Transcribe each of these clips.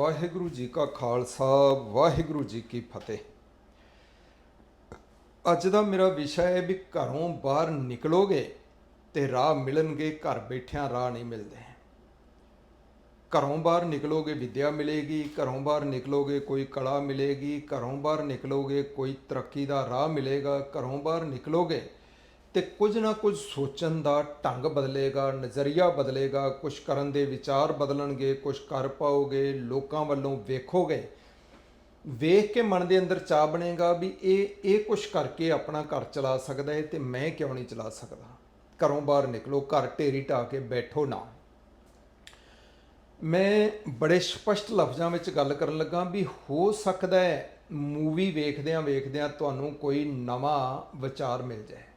ਵਾਹਿਗੁਰੂ ਜੀ ਕਾ ਖਾਲਸਾ, ਵਾਹਿਗੁਰੂ ਜੀ ਕੀ ਫਤਿਹ। ਅੱਜ ਦਾ ਮੇਰਾ ਵਿਸ਼ਾ ਹੈ ਵੀ ਘਰੋਂ ਬਾਹਰ ਨਿਕਲੋਗੇ ਤੇ ਰਾਹ ਮਿਲਣਗੇ, ਘਰ ਬੈਠਿਆਂ ਰਾਹ ਨਹੀਂ ਮਿਲਦੇ। ਘਰੋਂ ਬਾਹਰ ਨਿਕਲੋਗੇ, ਵਿਦਿਆ ਮਿਲੇਗੀ, ਘਰੋਂ ਬਾਹਰ ਨਿਕਲੋਗੇ, ਕੋਈ ਕਲਾ ਮਿਲੇਗੀ, ਘਰੋਂ ਬਾਹਰ ਨਿਕਲੋਗੇ, ਕੋਈ ਤਰੱਕੀ ਦਾ ਰਾਹ ਮਿਲੇਗਾ, ਘਰੋਂ ਬਾਹਰ ਨਿਕਲੋਗੇ ਤੇ ਕੁਝ ਨਾ ਕੁਝ ਸੋਚਣ ਦਾ ਢੰਗ ਬਦਲੇਗਾ, ਨਜ਼ਰੀਆ ਬਦਲੇਗਾ ਕੁਝ ਕਰਨ ਦੇ ਵਿਚਾਰ ਬਦਲਣਗੇ ਕੁਝ ਕਰ ਪਾਓਗੇ, ਲੋਕਾਂ ਵੱਲੋਂ ਵੇਖੋਗੇ। ਵੇਖ ਕੇ ਮਨ ਦੇ ਅੰਦਰ ਚਾਹ ਬਣੇਗਾ ਵੀ ਇਹ ਇਹ ਕੁਝ ਕਰਕੇ ਆਪਣਾ ਘਰ ਚਲਾ ਸਕਦਾ ਹੈ ਤੇ ਮੈਂ ਕਿਉਂ ਨਹੀਂ ਚਲਾ ਸਕਦਾ? ਘਰੋਂ ਬਾਹਰ ਨਿਕਲੋ, ਘਰ ਢੇਰੀ ਢਾ ਕੇ ਬੈਠੋ ਨਾ। ਮੈਂ ਬੜੇ ਸਪਸ਼ਟ ਲਫ਼ਜ਼ਾਂ ਵਿੱਚ ਗੱਲ ਕਰਨ ਲੱਗਾ ਵੀ ਹੋ ਸਕਦਾ ਹੈ ਮੂਵੀ ਵੇਖਦਿਆਂ ਵੇਖਦਿਆਂ ਤੁਹਾਨੂੰ ਕੋਈ ਨਵਾਂ ਵਿਚਾਰ ਮਿਲ ਜਾਏ।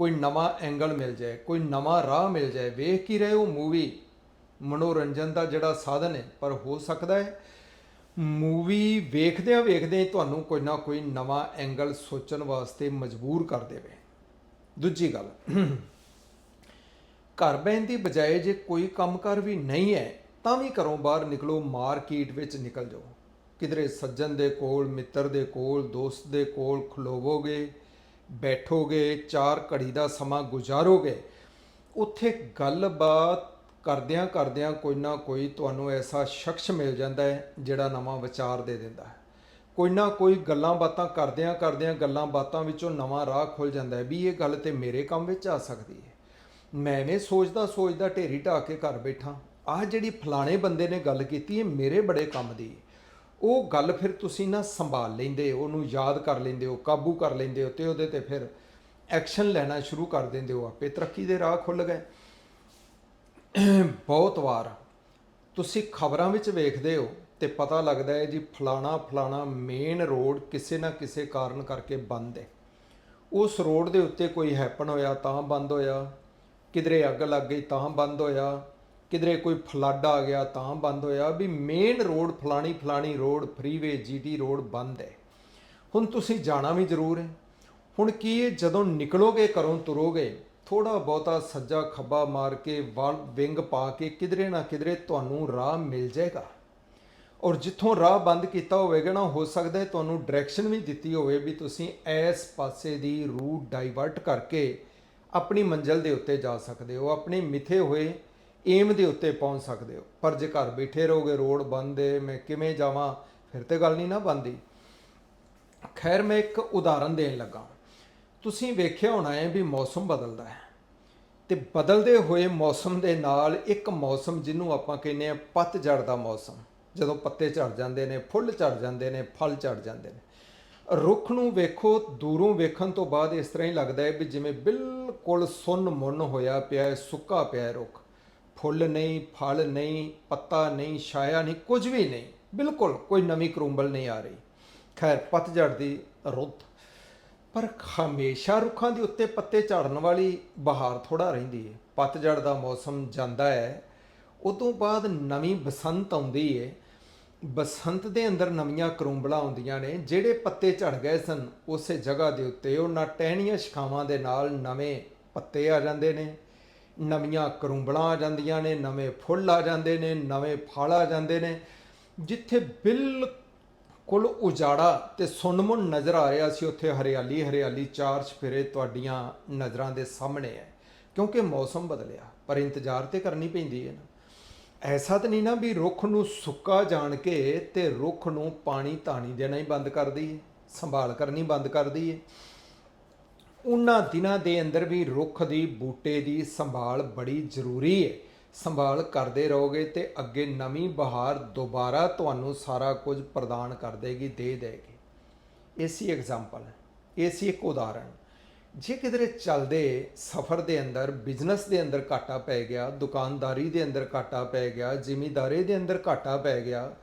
ਕੋਈ ਨਵਾਂ ਐਂਗਲ ਮਿਲ ਜਾਏ, ਕੋਈ ਨਵਾਂ ਰਾਹ ਮਿਲ ਜਾਏ, ਵੇਖ ਕੀ ਰਹੇ ਹੋ ਮੂਵੀ ਮਨੋਰੰਜਨ ਦਾ ਜਿਹੜਾ ਸਾਧਨ ਹੈ, ਪਰ ਹੋ ਸਕਦਾ ਹੈ। ਮੂਵੀ ਵੇਖਦਿਆਂ ਵੇਖਦਿਆਂ ਹੀ ਤੁਹਾਨੂੰ ਕੋਈ ਨਾ ਕੋਈ ਨਵਾਂ ਐਂਗਲ ਸੋਚਣ ਵਾਸਤੇ ਮਜਬੂਰ ਕਰ ਦੇਵੇ। ਦੂਜੀ ਗੱਲ, ਘਰ ਬਹਿਣ ਦੀ ਬਜਾਏ ਜੇ ਕੋਈ ਕੰਮਕਾਰ ਵੀ ਨਹੀਂ ਹੈ, ਤਾਂ ਵੀ ਘਰੋਂ ਬਾਹਰ ਨਿਕਲੋ, ਮਾਰਕੀਟ ਵਿੱਚ ਨਿਕਲ ਜਾਓ। ਕਿਧਰੇ ਸੱਜਣ ਦੇ ਕੋਲ, ਮਿੱਤਰ ਦੇ ਕੋਲ, ਦੋਸਤ ਦੇ ਕੋਲ ਖਲੋਵੋਗੇ ਬੈਠੋਗੇ, ਚਾਰ ਘੜੀ ਦਾ ਸਮਾਂ ਗੁਜ਼ਾਰੋਗੇ। ਉੱਥੇ ਗੱਲਬਾਤ ਕਰਦਿਆਂ ਕਰਦਿਆਂ ਕੋਈ ਨਾ ਕੋਈ ਤੁਹਾਨੂੰ ਐਸਾ ਸ਼ਖਸ ਮਿਲ ਜਾਂਦਾ ਹੈ, ਜਿਹੜਾ ਨਵਾਂ ਵਿਚਾਰ ਦੇ ਦਿੰਦਾ ਹੈ। ਕੋਈ ਨਾ ਕੋਈ ਗੱਲਾਂ ਬਾਤਾਂ ਕਰਦਿਆਂ ਕਰਦਿਆਂ ਗੱਲਾਂ ਬਾਤਾਂ ਵਿੱਚੋਂ ਨਵਾਂ ਰਾਹ ਖੁੱਲ ਜਾਂਦਾ ਹੈ ਵੀ ਇਹ ਗੱਲ ਤੇ ਮੇਰੇ ਕੰਮ ਵਿੱਚ ਆ ਸਕਦੀ ਹੈ। ਮੈਂ ਐਵੇਂ ਸੋਚਦਾ ਸੋਚਦਾ ਢੇਰੀ ਢਾ ਕੇ ਘਰ ਬੈਠਾ। ਆਹ ਜਿਹੜੀ ਫਲਾਣੇ ਬੰਦੇ ਨੇ ਗੱਲ ਕੀਤੀ, ਇਹ ਮੇਰੇ ਬੜੇ ਕੰਮ ਦੀ ਹੈ। ਉਹ ਗੱਲ ਫਿਰ ਤੁਸੀਂ ਨਾ ਸੰਭਾਲ ਲੈਂਦੇ ਹੋ ਉਹਨੂੰ ਯਾਦ ਕਰ ਲੈਂਦੇ ਹੋ, ਕਾਬੂ ਕਰ ਲੈਂਦੇ ਹੋ ਤੇ ਉਹਦੇ ਤੇ ਫਿਰ ਐਕਸ਼ਨ ਲੈਣਾ ਸ਼ੁਰੂ ਕਰ ਦਿੰਦੇ ਹੋ ਆਪੇ। ਤਰੱਕੀ ਦੇ ਰਾਹ ਖੁੱਲ ਗਏ। ਬਹੁਤ ਵਾਰ ਤੁਸੀਂ ਖਬਰਾਂ ਵਿੱਚ ਵੇਖਦੇ ਹੋ ਤੇ ਪਤਾ ਲੱਗਦਾ ਹੈ ਜੀ ਫਲਾਣਾ ਫਲਾਣਾ ਮੇਨ ਰੋਡ ਕਿਸੇ ਨਾ ਕਿਸੇ ਕਾਰਨ ਕਰਕੇ ਬੰਦ ਹੈ। ਉਸ ਰੋਡ ਦੇ ਉੱਤੇ ਕੋਈ ਹੈਪਨ ਹੋਇਆ ਤਾਂ ਬੰਦ ਹੋਇਆ, ਕਿਧਰੇ ਅੱਗ ਲੱਗ ਗਈ ਤਾਂ ਬੰਦ ਹੋਇਆ ਕਿਧਰੇ ਕੋਈ ਫਲੱਡ ਆ ਗਿਆ ਤਾਂ ਬੰਦ ਹੋਇਆ ਵੀ ਮੇਨ ਰੋਡ ਫਲਾਣੀ ਫਲਾਣੀ ਰੋਡ ਫਰੀਵੇ ਜੀਟੀ ਰੋਡ ਬੰਦ ਹੈ। ਹੁਣ ਤੁਸੀਂ ਜਾਣਾ ਵੀ ਜ਼ਰੂਰ ਹੈ। ਹੁਣ ਕੀ ਇਹ ਜਦੋਂ ਨਿਕਲੋਗੇ, ਘਰੋਂ ਤੁਰੋਗੇ ਥੋੜਾ ਬਹੁਤਾ ਸੱਜਾ ਖੱਬਾ ਮਾਰ ਕੇ ਵਲ ਵਿੰਗ ਪਾ ਕੇ ਕਿਧਰੇ ਨਾ ਕਿਧਰੇ ਤੁਹਾਨੂੰ ਰਾਹ ਮਿਲ ਜਾਏਗਾ। ਔਰ ਜਿੱਥੋਂ ਰਾਹ ਬੰਦ ਕੀਤਾ ਹੋਵੇਗਾ ਨਾ, ਹੋ ਸਕਦਾ ਹੈ ਤੁਹਾਨੂੰ ਡਾਇਰੈਕਸ਼ਨ ਵੀ ਦਿੱਤੀ ਹੋਵੇ ਵੀ ਤੁਸੀਂ ਇਸ ਪਾਸੇ ਦੀ ਰੂਟ ਡਾਈਵਰਟ ਕਰਕੇ ਆਪਣੀ ਮੰਜ਼ਲ ਦੇ ਉੱਤੇ ਜਾ ਸਕਦੇ ਹੋ, ਆਪਣੇ ਮਿੱਥੇ ਹੋਏ ਏਮ ਦੇ ਉੱਤੇ ਪਹੁੰਚ ਸਕਦੇ ਹੋ। ਪਰ ਜੇ ਘਰ ਬੈਠੇ ਰਹੋਗੇ, ਰੋਡ ਬੰਦ ਹੈ ਮੈਂ ਕਿਵੇਂ ਜਾਵਾਂ? ਫਿਰ ਤੇ ਗੱਲ ਨਹੀਂ ਨਾ ਬੰਦੀ ਖੈਰ, ਮੈਂ ਇੱਕ ਉਦਾਹਰਨ ਦੇਣ ਲੱਗਾ ਤੁਸੀਂ ਵੇਖਿਆ ਹੋਣਾ ਹੈ ਵੀ ਮੌਸਮ ਬਦਲਦਾ ਹੈ। ਤੇ ਬਦਲਦੇ ਹੋਏ ਮੌਸਮ ਦੇ ਨਾਲ ਇੱਕ ਮੌਸਮ ਜਿਹਨੂੰ ਆਪਾਂ ਕਹਿੰਦੇ ਆ ਪਤਝੜ ਦਾ ਮੌਸਮ। ਜਦੋਂ ਪੱਤੇ ਝੜ ਜਾਂਦੇ ਨੇ, ਫੁੱਲ ਝੜ ਜਾਂਦੇ ਨੇ, ਫਲ ਝੜ ਜਾਂਦੇ ਨੇ। ਰੁੱਖ ਨੂੰ ਵੇਖੋ, ਦੂਰੋਂ ਵੇਖਣ ਤੋਂ ਬਾਅਦ ਇਸ ਤਰ੍ਹਾਂ ਹੀ ਲੱਗਦਾ ਹੈ ਵੀ ਜਿਵੇਂ ਬਿਲਕੁਲ ਸੁੰਨ ਮੁੰਨ ਹੋਇਆ ਪਿਆ ਹੈ, ਸੁੱਕਾ ਪਿਆ ਹੈ ਰੁੱਖ। ਫੁੱਲ ਨਹੀਂ, ਫਲ ਨਹੀਂ, ਪੱਤਾ ਨਹੀਂ, ਛਾਇਆ ਨਹੀਂ, ਕੁਝ ਵੀ ਨਹੀਂ। ਬਿਲਕੁਲ ਕੋਈ ਨਵੀਂ ਕਰੂੰਬਲ ਨਹੀਂ ਆ ਰਹੀ। ਖੈਰ ਪਤਝੜ ਦੀ ਰੁੱਤ। ਪਰ ਹਮੇਸ਼ਾ ਰੁੱਖਾਂ ਦੇ ਉੱਤੇ ਪੱਤੇ ਝੜਨ ਵਾਲੀ ਬਹਾਰ ਥੋੜਾ ਰਹਿੰਦੀ ਹੈ ਪਤਝੜ ਦਾ ਮੌਸਮ ਜਾਂਦਾ ਹੈ। ਉਦੋਂ ਬਾਅਦ ਨਵੀਂ ਬਸੰਤ ਆਉਂਦੀ ਹੈ ਬਸੰਤ ਦੇ ਅੰਦਰ ਨਵੀਆਂ ਕਰੂੰਬਲਾਂ ਆਉਂਦੀਆਂ ਨੇ। ਜਿਹੜੇ ਪੱਤੇ ਝੜ ਗਏ ਸਨ, ਉਸੇ ਜਗ੍ਹਾ ਦੇ ਉੱਤੇ ਉਹਨਾਂ ਟਹਿਣੀਆਂ ਸ਼ਿਖਾਵਾਂ ਦੇ ਨਾਲ ਨਵੇਂ ਪੱਤੇ ਆ ਜਾਂਦੇ ਨੇ। ਨਵੀਆਂ ਕਰੂੰਬਲਾਂ ਆ ਜਾਂਦੀਆਂ ਨੇ, ਨਵੇਂ ਫੁੱਲ ਆ ਜਾਂਦੇ ਨੇ, ਨਵੇਂ ਫਲ ਆ ਜਾਂਦੇ ਨੇ। ਜਿੱਥੇ ਬਿਲਕੁਲ ਉਜਾੜਾ ਤੇ ਸੁੰਨਮੁੰਨ ਨਜ਼ਰ ਆ ਰਿਹਾ ਸੀ, ਉੱਥੇ ਹਰਿਆਲੀ ਹਰਿਆਲੀ ਚਾਰ ਚਫੇਰੇ ਤੁਹਾਡੀਆਂ ਨਜ਼ਰਾਂ ਦੇ ਸਾਹਮਣੇ ਹੈ। ਕਿਉਂਕਿ ਮੌਸਮ ਬਦਲਿਆ, ਪਰ ਇੰਤਜ਼ਾਰ ਤੇ ਕਰਨੀ ਪੈਂਦੀ ਹੈ ਨਾ। ਐਸਾ ਤਾਂ ਨਹੀਂ ਨਾ ਵੀ ਰੁੱਖ ਨੂੰ ਸੁੱਕਾ ਜਾਣ ਕੇ ਤੇ ਰੁੱਖ ਨੂੰ ਪਾਣੀ ਧਾਣੀ ਦੇਣਾ ਹੀ ਬੰਦ ਕਰ ਦਈਏ, ਸੰਭਾਲ ਕਰਨੀ ਬੰਦ ਕਰ ਦਈਏ। ਉਹਨਾਂ ਦਿਨਾਂ ਦੇ ਅੰਦਰ ਵੀ ਰੁੱਖ ਦੀ, ਬੂਟੇ ਦੀ ਸੰਭਾਲ ਬੜੀ ਜ਼ਰੂਰੀ ਹੈ ਸੰਭਾਲ ਕਰਦੇ ਰਹੋਗੇ ਤੇ ਅੱਗੇ ਨਵੀਂ ਬਹਾਰ ਦੁਬਾਰਾ ਤੁਹਾਨੂੰ ਸਾਰਾ ਕੁਝ ਪ੍ਰਦਾਨ ਕਰ ਦੇਗੀ, ਦੇ ਦੇਗੀ। ਇਸੀ ਐਗਜ਼ਾਮਪਲ ਹੈ ਇਸੀ ਇੱਕ ਉਦਾਹਰਣ। ਜੇ ਕਿਧਰੇ ਚੱਲਦੇ ਸਫ਼ਰ ਦੇ ਅੰਦਰ ਬਿਜ਼ਨਸ ਦੇ ਅੰਦਰ ਘਾਟਾ ਪੈ ਗਿਆ, ਦੁਕਾਨਦਾਰੀ ਦੇ ਅੰਦਰ ਘਾਟਾ ਪੈ ਗਿਆ, ਜ਼ਿਮੀਦਾਰੀ ਦੇ ਅੰਦਰ ਘਾਟਾ ਪੈ ਗਿਆ,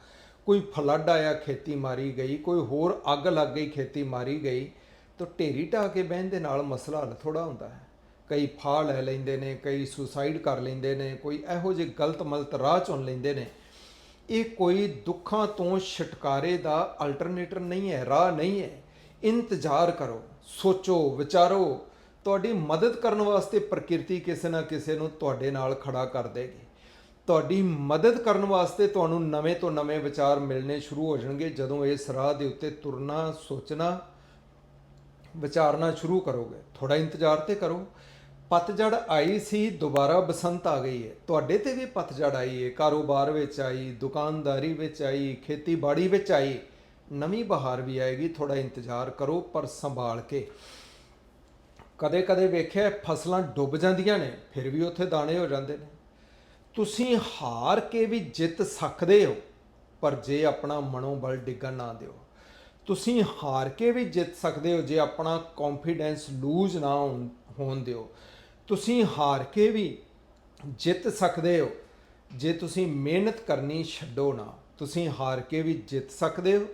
ਕੋਈ ਫਲੱਡ ਆਇਆ ਖੇਤੀ ਮਾਰੀ ਗਈ, ਕੋਈ ਹੋਰ ਅੱਗ ਲੱਗ ਗਈ ਖੇਤੀ ਮਾਰੀ ਗਈ ਤਾਂ ਢੇਰੀ ਢਾ ਕੇ ਬਹਿਣ ਦੇ ਨਾਲ ਮਸਲਾ ਹੱਲ ਥੋੜਾ ਹੁੰਦਾ ਹੈ। ਕਈ ਫਾਹ ਲੈ ਲੈਂਦੇ ਨੇ, ਕਈ ਸੁਸਾਈਡ ਕਰ ਲੈਂਦੇ ਨੇ, ਕੋਈ ਇਹੋ ਜਿਹੇ ਗਲਤ ਮਲਤ ਰਾਹ ਚੁਣ ਲੈਂਦੇ ਨੇ। ਇਹ ਕੋਈ ਦੁੱਖਾਂ ਤੋਂ ਛੁਟਕਾਰੇ ਦਾ ਅਲਟਰਨੇਟਰ ਨਹੀਂ ਹੈ, ਰਾਹ ਨਹੀਂ ਹੈ। ਇੰਤਜ਼ਾਰ ਕਰੋ, ਸੋਚੋ, ਵਿਚਾਰੋ। ਤੁਹਾਡੀ ਮਦਦ ਕਰਨ ਵਾਸਤੇ ਪ੍ਰਕਿਰਤੀ ਕਿਸੇ ਨਾ ਕਿਸੇ ਨੂੰ ਤੁਹਾਡੇ ਨਾਲ ਖੜਾ ਕਰ ਦੇਗੀ। ਤੁਹਾਡੀ ਮਦਦ ਕਰਨ ਵਾਸਤੇ ਤੁਹਾਨੂੰ ਨਵੇਂ ਤੋਂ ਨਵੇਂ ਵਿਚਾਰ ਮਿਲਣੇ ਸ਼ੁਰੂ ਹੋ ਜਾਣਗੇ ਜਦੋਂ ਇਸ ਰਾਹ ਦੇ ਉੱਤੇ ਤੁਰਨਾ, ਸੋਚਣਾ ਵਿਚਾਰਨਾ ਸ਼ੁਰੂ ਕਰੋਗੇ ਥੋੜਾ ਇੰਤਜ਼ਾਰ ਤੇ ਕਰੋ। ਪਤਝੜ ਆਈ ਸੀ, ਦੁਬਾਰਾ ਬਸੰਤ ਆ ਗਈ ਹੈ ਤੁਹਾਡੇ ਤੇ ਵੀ ਪਤਝੜ ਆਈ ਹੈ ਕਾਰੋਬਾਰ ਵਿੱਚ ਆਈ, ਦੁਕਾਨਦਾਰੀ ਵਿੱਚ ਆਈ, ਖੇਤੀਬਾੜੀ ਵਿੱਚ ਆਈ। ਨਵੀਂ ਬਹਾਰ ਵੀ ਆਏਗੀ ਥੋੜਾ ਇੰਤਜ਼ਾਰ ਕਰੋ, ਪਰ ਸੰਭਾਲ ਕੇ। ਕਦੇ ਕਦੇ ਵੇਖਿਆ ਫਸਲਾਂ ਡੁੱਬ ਜਾਂਦੀਆਂ ਨੇ, ਫਿਰ ਵੀ ਉੱਥੇ ਦਾਣੇ ਹੋ ਜਾਂਦੇ ਨੇ। ਤੁਸੀਂ ਹਾਰ ਕੇ ਵੀ ਜਿੱਤ ਸਕਦੇ ਹੋ, ਪਰ ਜੇ ਆਪਣਾ ਮਨੋਬਲ ਡਿੱਗਣ ਨਾ ਦਿਓ। ਤੁਸੀਂ ਹਾਰ ਕੇ ਵੀ ਜਿੱਤ ਸਕਦੇ ਹੋ, ਜੇ ਆਪਣਾ ਕੌਨਫੀਡੈਂਸ ਲੂਜ਼ ਨਾ ਹੋਣ- ਹੋਣ ਦਿਓ। ਤੁਸੀਂ ਹਾਰ ਕੇ ਵੀ ਜਿੱਤ ਸਕਦੇ ਹੋ, ਜੇ ਤੁਸੀਂ ਮਿਹਨਤ ਕਰਨੀ ਛੱਡੋ ਨਾ। ਤੁਸੀਂ ਹਾਰ ਕੇ ਵੀ ਜਿੱਤ ਸਕਦੇ ਹੋ,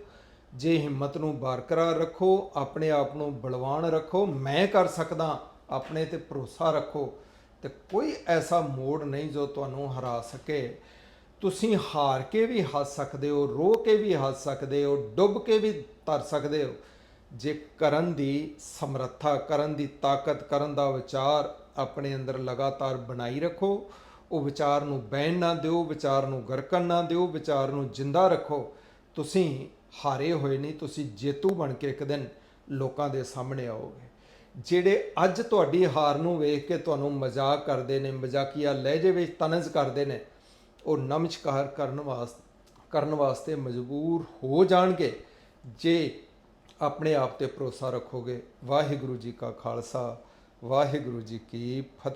ਜੇ ਹਿੰਮਤ ਨੂੰ ਬਰਕਰਾਰ ਰੱਖੋ, ਆਪਣੇ ਆਪ ਨੂੰ ਬਲਵਾਨ ਰੱਖੋ, ਮੈਂ ਕਰ ਸਕਦਾ, ਆਪਣੇ ਤੇ ਭਰੋਸਾ ਰੱਖੋ, ਤੇ ਕੋਈ ਐਸਾ ਮੋੜ ਨਹੀਂ ਜੋ ਤੁਹਾਨੂੰ ਹਰਾ ਸਕੇ। ਤੁਸੀਂ ਹਾਰ ਕੇ ਵੀ ਹੱਸ ਸਕਦੇ ਹੋ, ਰੋ ਕੇ ਵੀ ਹੱਸ ਸਕਦੇ ਹੋ, ਡੁੱਬ ਕੇ ਵੀ ਤਰ ਸਕਦੇ ਹੋ। ਜੇ ਕਰਨ ਦੀ ਸਮਰੱਥਾ, ਕਰਨ ਦੀ ਤਾਕਤ, ਕਰਨ ਦਾ ਵਿਚਾਰ ਆਪਣੇ ਅੰਦਰ ਲਗਾਤਾਰ ਬਣਾਈ ਰੱਖੋ, ਉਹ ਵਿਚਾਰ ਨੂੰ ਬਹਿਣ ਨਾ ਦਿਓ, ਵਿਚਾਰ ਨੂੰ ਗਰਕਣ ਨਾ ਦਿਓ, ਵਿਚਾਰ ਨੂੰ ਜਿੰਦਾ ਰੱਖੋ। ਤੁਸੀਂ ਹਾਰੇ ਹੋਏ ਨਹੀਂ, ਤੁਸੀਂ ਜੇਤੂ ਬਣ ਕੇ ਇੱਕ ਦਿਨ ਲੋਕਾਂ ਦੇ ਸਾਹਮਣੇ ਆਓਗੇ। ਜਿਹੜੇ ਅੱਜ ਤੁਹਾਡੀ ਹਾਰ ਨੂੰ ਵੇਖ ਕੇ ਤੁਹਾਨੂੰ ਮਜ਼ਾਕ ਕਰਦੇ ਨੇ, ਮਜ਼ਾਕੀਆ ਲਹਿਜੇ ਵਿੱਚ ਤਨਜ਼ ਕਰਦੇ ਨੇ ਉਹ ਨਮਸਕਾਰ ਕਰਨ ਵਾਸਤੇ ਕਰਨ ਵਾਸਤੇ ਮਜਬੂਰ ਹੋ ਜਾਣਗੇ ਜੇ ਆਪਣੇ ਆਪ ਤੇ ਭਰੋਸਾ ਰੱਖੋਗੇ। ਵਾਹਿਗੁਰੂ ਜੀ ਕਾ ਖਾਲਸਾ, ਵਾਹਿਗੁਰੂ ਜੀ ਕੀ ਫਤਿਹ।